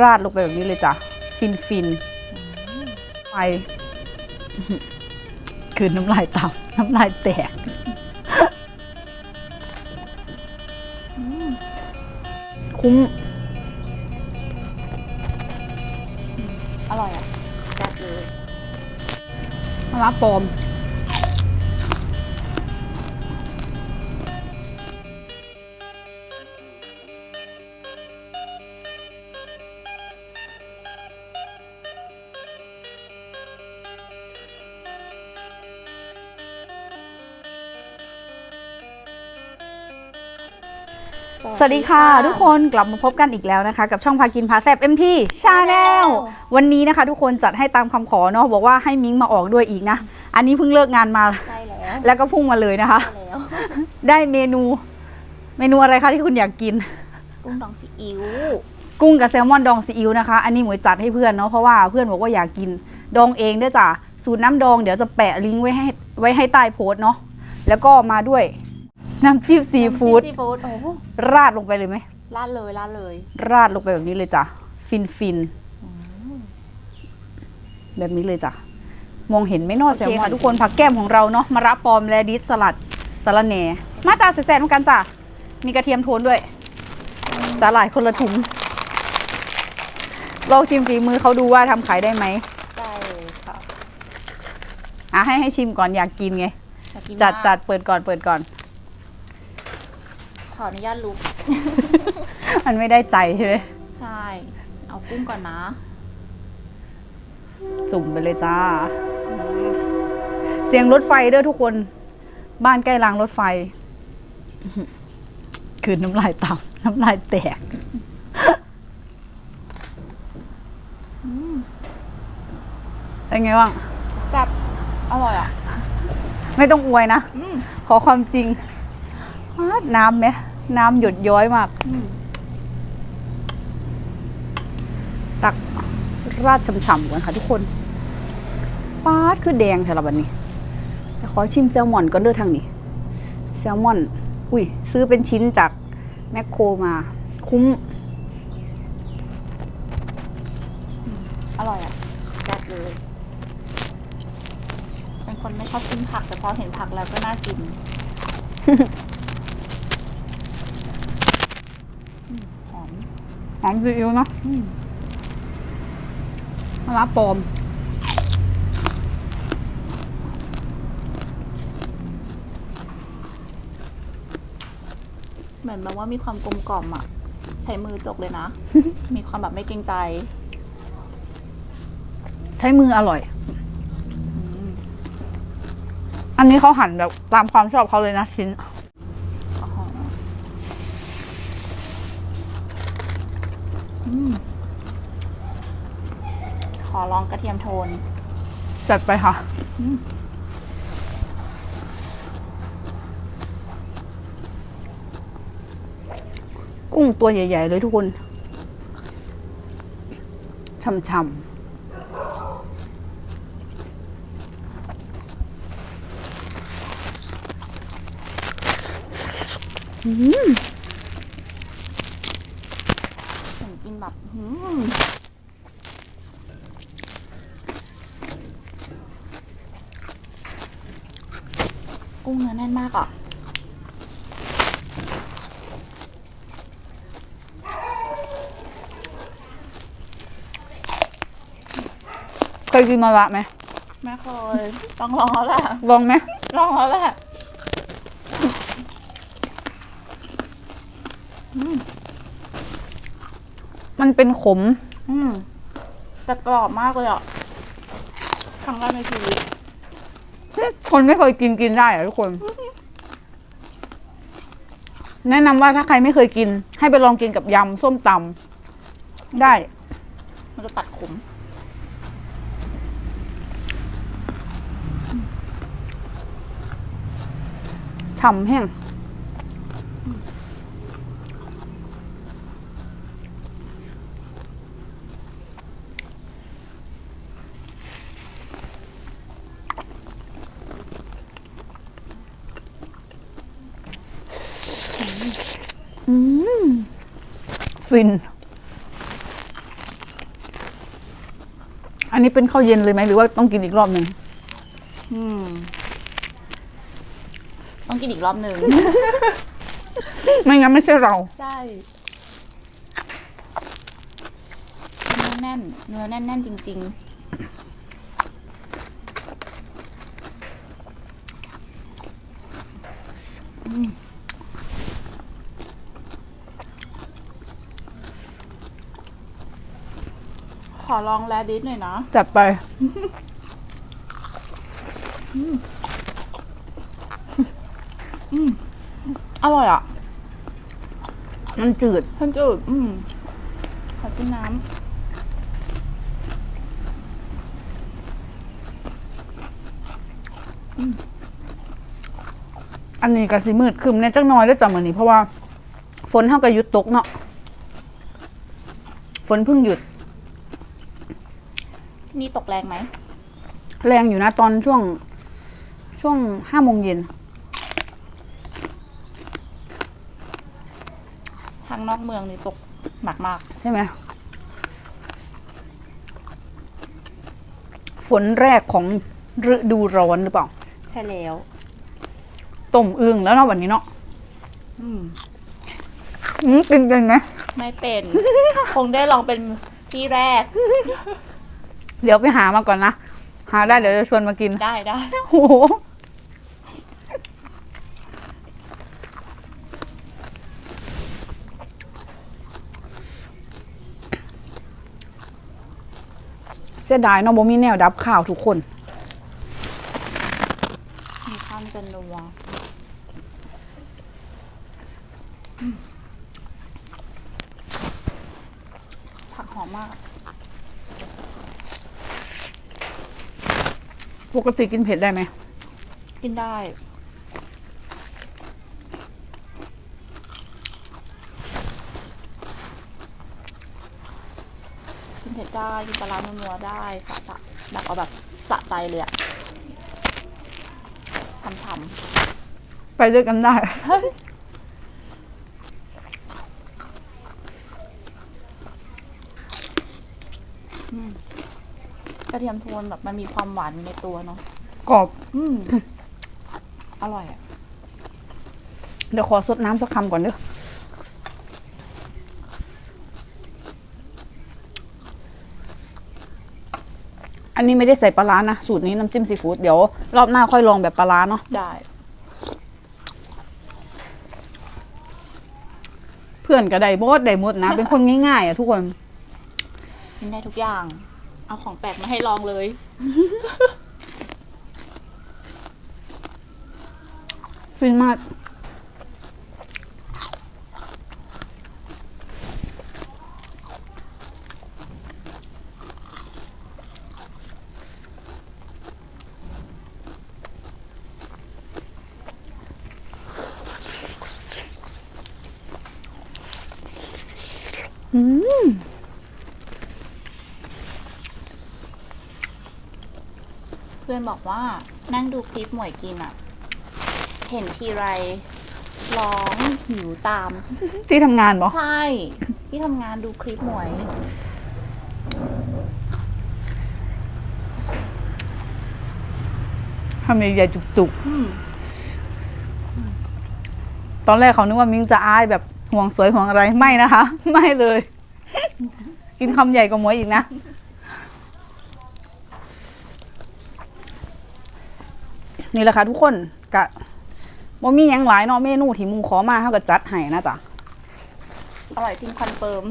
ราดลงไปแบบนี้เลยจ้ะ ฟินฟินไปคือน้ำลายตามน้ำลายแตกคุ้ม อร่อยอะจัดเลยมะระปลอม สวัสดีค่ะ ทุกคนกลับมาพบกันอีกแล้วนะคะ กับช่องพากินพาแซบเอ็มทีชาแนลวันนี้นะคะ ทุกคนจัดให้ตามคำขอเนาะบอกว่าให้มิ้งมาออกด้วยอีกนะ อันนี้เพิ่งเลิกงานมาใช่แล้วแล้วก็พุ่งมาเลยนะคะใช่แล้วได้เมนู เมนูอะไรคะที่คุณอยากกิน กุ้งดองซีอิ๊วกุ้งกับแซลมอนดองซีอิ๊วนะคะ อันนี้หมวยจัดให้เพื่อนเนาะเพราะว่าเพื่อนบอกว่าอยากกินดองเองด้วยจ้ะสูตรน้ำดองเดี๋ยวจะแปะลิงก์ไว้ให้ไว้ให้ใต้โพสต์เนาะแล้วก็มาด้วย น้ำจิ้มซีฟู้ดซีฟู้ดโอ้โหราดลงไปเลยไหม ลาดเลยลาดเลย ราดลงไปแบบนี้เลยจ้ะ ฟินฟินแบบนี้เลยจ้ะ มองเห็นไหม่นอแซลมอนทุกคนผักแก้มของเราเนาะมะระปอมและดิสสลัดสาระแหน่ มาจ้าแซ่บๆเหมือนกันจ้ะ มีกระเทียมโทนด้วย สาหร่ายคนละถุงลองชิมฝีมือเขาดูว่าทำขายได้ไหมได้ค่ะอะให้ให้ชิมก่อนอยากกินไง อยากกินจัดมากจัดเปิดก่อนเปิดก่อนข ออนุญาตลุก มันไม่ได้ใจใช่ไหมใช่ เอากุ้งก่อนนะ จุ่มไปเลยจ้า เสียงรถไฟเด้อทุกคน บ้านใกล้รางรถไฟ คือน้ำลายตามน้ำลายแตก เป็นไงบ้าง แซ่บอร่อยอะ ไม่ต้องอวยนะ อืม ขอความจริงอ๊าดน้ำไหม น้ำหยดย้อยมากอืมตักราดฉ่ำๆก่อนค่ะทุกคนป๊าดคือแดงแถวละบันนี้แต่ขอชิมแซลมอนก่อนเด้อทางนี้ แซลมอน อุ้ย ซื้อเป็นชิ้นจากแมคโครมา คุ้ม อร่อยอะจัดเลย เป็นคนไม่ชอบกินผัก แต่พอเห็นผักแล้วก็น่ากินอืมหอม หอมซีอิ๊วเนาะอืมมะระปลอมเหมือนแบบว่ามีความกลมกล่อมอะใช้มือจกเลยนะ มีความแบบไม่เกรงใจ ใช้มืออร่อย อันนี้เขาหั่นแบบตามความชอบเขาเลยนะชิ้น อ๋ออืม ขอลองกระเทียมโทน จัดไปค่ะอืมกุ้งตัวใหญ่ ๆ เลยทุกคนช่ำๆอืม ถึงกินแบบอืม กุ้งเนื้อแน่นมากอะเคยกินมะระไหมไม่เคยต้องลองแล้วแหละลองไหมลองแล้วแหละอืมมันเป็นขม อืมแต่กรอบมากเลยอะครั้งแรกในชีวิต คนไม่เคยกินกินได้อะทุกคน แนะนำว่าถ้าใครไม่เคยกิน ให้ไปลองกินกับยำส้มตำได้ มันจะตัดขมฉ่ำแห้ง ฟิน อันนี้เป็นข้าวเย็นเลยไหมหรือว่าต้องกินอีกรอบหนึ่งอืม ต้องกินอีกรอบหนึ่ง ไม่งั้นไม่ใช่เรา ใช่เนื้อแน่นเนื้อแน่นแน่นๆจริง ๆ อืม อลองแรดิสหน่อยนะ จัดไป อร่อยอะ มันจืดเพิ่นจืดอืมขอชิมน้อันนี้ก็สิมืดครึมแน่จักหน้อยได้อจ้ะมื้อนี้เพราะว่า ฝนเฮาก็หยุดตกเนาะ ฝนเพิ่งหยุดำ ที่นี่ตกแรงไหม แรงอยู่นะตอนช่วง ช่วงห้าโมงเย็น ทางนอกเมืองนี่ตกหนักมาก ใช่ไหม ฝนแรกของฤดูร้อนหรือเปล่า ใช่แล้ว ต้มอึ่งแล้วเนาะวันนี้เนาะอืมอืมกินเป็นไหมไม่เป็น คงได้ลองเป็นที่แรก เดี๋ยวไปหามาก่อนนะ หาได้เดี๋ยวจะชวนมากิน ได้ได้โอ้โห เสียดายเนาะบ่มีแนวดับข่าวทุกคน มีความจะนัวอืมผักหอมมาก ป กติกินเผ็ดได้ไหม กินได้ กินเผ็ดได้ กินปลาร้านัวๆได้สะสะแบบเอาแบบสะใจเลยอะฉ่ำไปด้วยกันได้ ๆ กระเทียมโทนแบบมันมีความหวานอยู่ในตัวเนาะกรอบ อืมอร่อยอะเดี๋ยวขอสดน้ำสักคำก่อนเด้ออันนี้ไม่ได้ใส่ปลาร้านะ สูตรนี้น้ำจิ้มซีฟู้ดเดี๋ยวรอบหน้าค่อยลองแบบปลาร้าเนาะได้ เพื่อนก็ได้บดได้หมดนะ เป็นคนง่ายๆอะทุกคน กินได้ทุกอย่าง เอาของแปลกมาให้ลองเลย ฟินมากอืม พื่อนบอกว่า นั่งดูคลิปหมวยกินอะเห็นทีไรร้องหิวตาม ที่ทำงานบอใช่ ที่ทำงานดูคลิปหมวย ทำใหญ่ๆจุกอืมๆ ตอนแรกเขานึกว่ามิงจะอายแบบห่วงสวยห่วงอะไรไม่นะคะ ไม่เลย กินคำใหญ่กว่าหมวยอีกนะ นี่แหละค่ะทุกคนกะว่ามีหยังหลายเนาะเมนูที่หมูขอมาเขาก็จัดให้นะจ๊ะอร่อยจริงคอนเฟิร์ม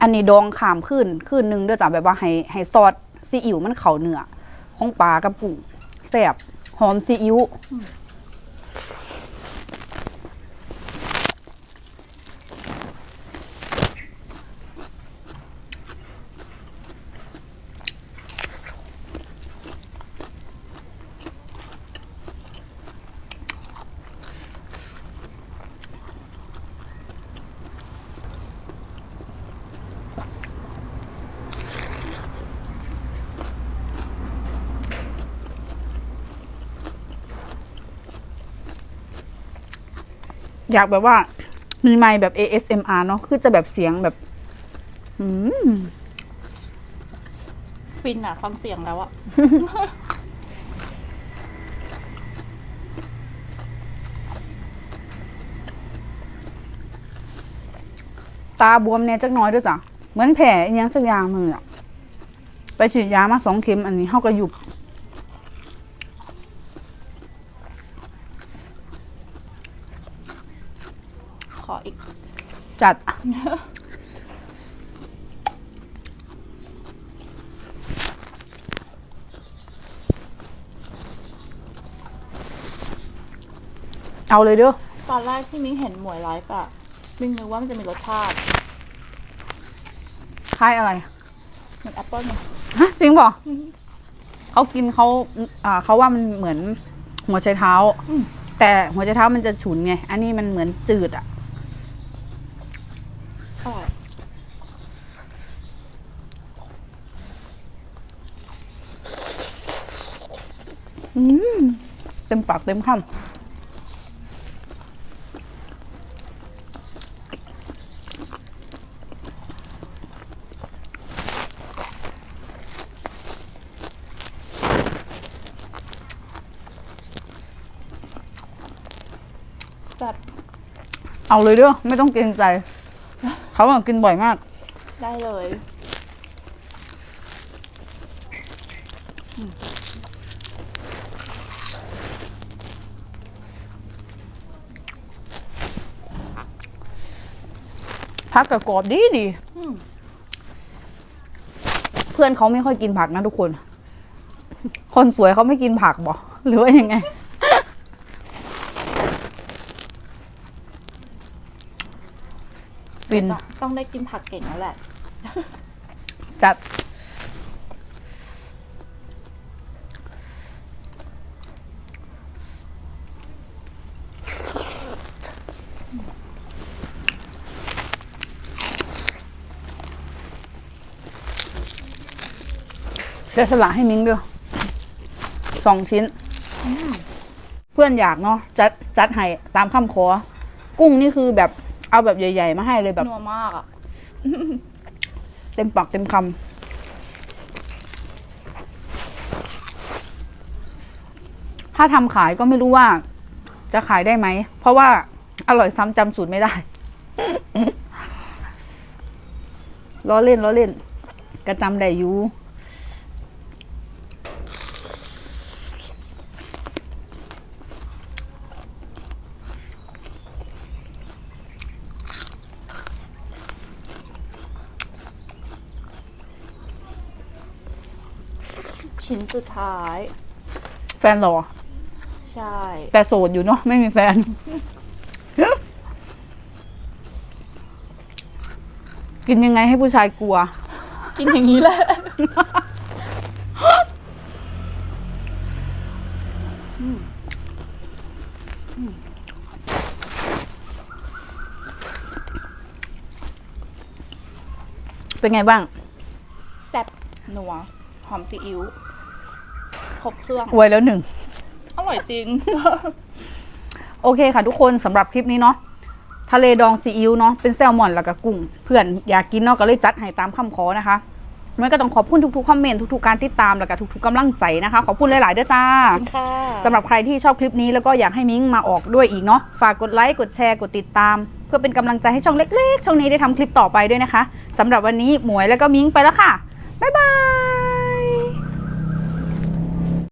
อันนี้ดองขามขึ้นขึ้นหนึ่งเด้วยจ้ะแบบว่าให้ให้ซอสซีอิ๊วมันเข่าเนื้อของปลากับกุ้งแซ่บหอมซีอิ๊ว อยากแบบว่า มีไมค์แบบ ASMR เนาะคือจะแบบเสียงแบบอืมฟินอะฟังเสียงแล้วอะ ตาบวมเนี่ยจักหน้อยด้วยจ้ะเหมือนแผลอหยังสักอย่างมืออะไปฉีดยามาสองเข็มอันนี้เฮาก็หยุบ ขออีก จัด เอาเลยเด้อตอนแรกที่มิ้งเห็นหมวยไลฟ์อะมิ้งนึกว่ามันจะมีรสชาติ คล้ายอะไร เหมือนแอปเปิ้ลเนี่ยฮะจริงเปล่ะเขากินเขาอ่าเขาว่ามันเหมือนหัวไชเท้าอืมแต่หัวไชเท้ามันจะฉุนไง อันนี้มันเหมือนจืดอะ อร่อยอืมเต็มปากเต็มคำแบบเอาเลยเด้อไม่ต้องเกรงใจ เขาอะกินบ่อยมาก ได้เลยพักกับกรอบดีดี อืมเพื่อนเขาไม่ค่อยกินผักนะทุกคน คนสวยเขาไม่กินผักบ่หรือว่ายังไง ฟินต้องต้องได้กินผักเก่งแล้วแหละ จัด เสียสละให้มิ้งด้วยสองชิ้น เพื่อนอยากเนาะจัดจัดให้ตามคำขอ กุ้งนี่คือแบบ เอาแบบใหญ่ ๆ มาให้เลยแบบนัวมากอะเต็มปากเต็มคำถ้าทำขายก็ไม่รู้ว่า จะขายได้ไหม เพราะว่าอร่อยซ้ำจำสูตรไม่ได้ล้อเล่นล้อเล่นกระจำได้อยู่ ชิ้น สุดท้าย แฟนหรอ ใช่ แต่โสดอยู่เนาะไม่มีแฟน กินยังไงให้ผู้ชายกลัว กินอย่างนี้แหละ เป็นไงบ้าง แซ่บนัว หอมซีอิ๊ว ครบเครื่องอวยแล้วหนึ่ง อร่อยจริง โอเคค่ะทุกคนสำหรับคลิปนี้เนาะทะเลดองซีอิ๊วเนาะเป็นแซลมอนแล้วก็กุ้ง เพื่อนอยากกินเนาะก็เลยจัดให้ตามคำขอนะคะมันก็ต้องขอบคุณทุกๆคอมเมนต์ทุกๆการติดตามแล้วก็ทุกๆกำลังใจนะคะ ขอบคุณหลายๆด้วยจ้าค่ะสำหรับใครที่ชอบคลิปนี้แล้วก็อยากให้มิ้งมาออกด้วยอีกเนาะฝากกดไลค์กดแชร์กดติดตาม เพื่อเป็นกำลังใจให้ช่องเล็ก ๆ ช่องนี้ได้ทำคลิปต่อไปด้วยนะคะสำหรับวันนี้หมวยแล้วก็มิ้งไปแล้วค่ะบ๊ายบาย